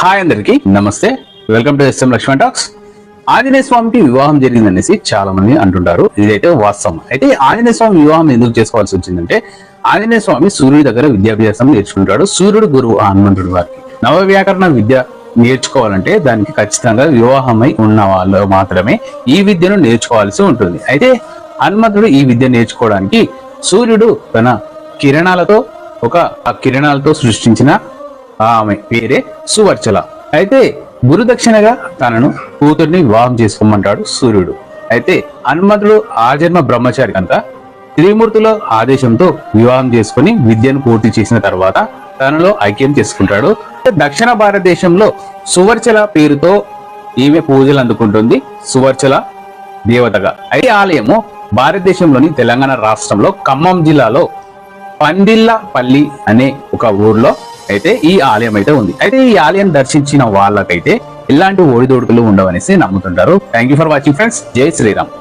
Hi అందరికి నమస్తే. Welcome to SM Laxman talks Anjaneya స్వామికి వివాహం జరిగిందనేసి చాలా మంది అంటుంటారు. ఇదైతే వాస్తవం. అయితే ఆంజనేయ స్వామి వివాహం ఎందుకు చేసుకోవాల్సి వచ్చిందంటే ఆంజనేయ స్వామి సూర్యుడి దగ్గర విద్యాభ్యాసం నేర్చుకుంటాడు. సూర్యుడు గురువు హనుమంతుడు హనుమంతుడి వారికి. నవ వ్యాకరణ విద్య నేర్చుకోవాలంటే దానికి ఖచ్చితంగా వివాహమై ఉన్న వాళ్ళు మాత్రమే ఈ విద్యను నేర్చుకోవాల్సి ఉంటుంది. అయితే హనుమంతుడు ఈ విద్య నేర్చుకోవడానికి సూర్యుడు తన కిరణాలతో ఒక ఆ కిరణాలతో సృష్టించిన ఆమె పేరే సువర్చల. అయితే గురుదక్షిణగా తనను కూతుర్ని వివాహం చేసుకోమంటాడు సూర్యుడు. అయితే హనుమంతుడు ఆజన్మ బ్రహ్మచారి కనుక త్రిమూర్తుల ఆదేశంతో వివాహం చేసుకుని విద్యను పూర్తి చేసిన తర్వాత తనలో ఐక్యం చేసుకుంటాడు. దక్షిణ భారతదేశంలో సువర్చల పేరుతో ఈమె పూజలు అందుకుంటుంది సువర్చల దేవతగా. అయితే ఆలయము భారతదేశంలోని తెలంగాణ రాష్ట్రంలో ఖమ్మం జిల్లాలో పందిల్లపల్లి అనే ఒక ఊర్లో అయితే ఈ ఆలయం అయితే ఉంది. అయితే ఈ ఆలయం దర్శించిన వాళ్ళకైతే ఇలాంటి ఒడిదొడుకులు ఉండవనేసి నమ్ముతుంటారు. Thank you for watching friends జై శ్రీరామ్.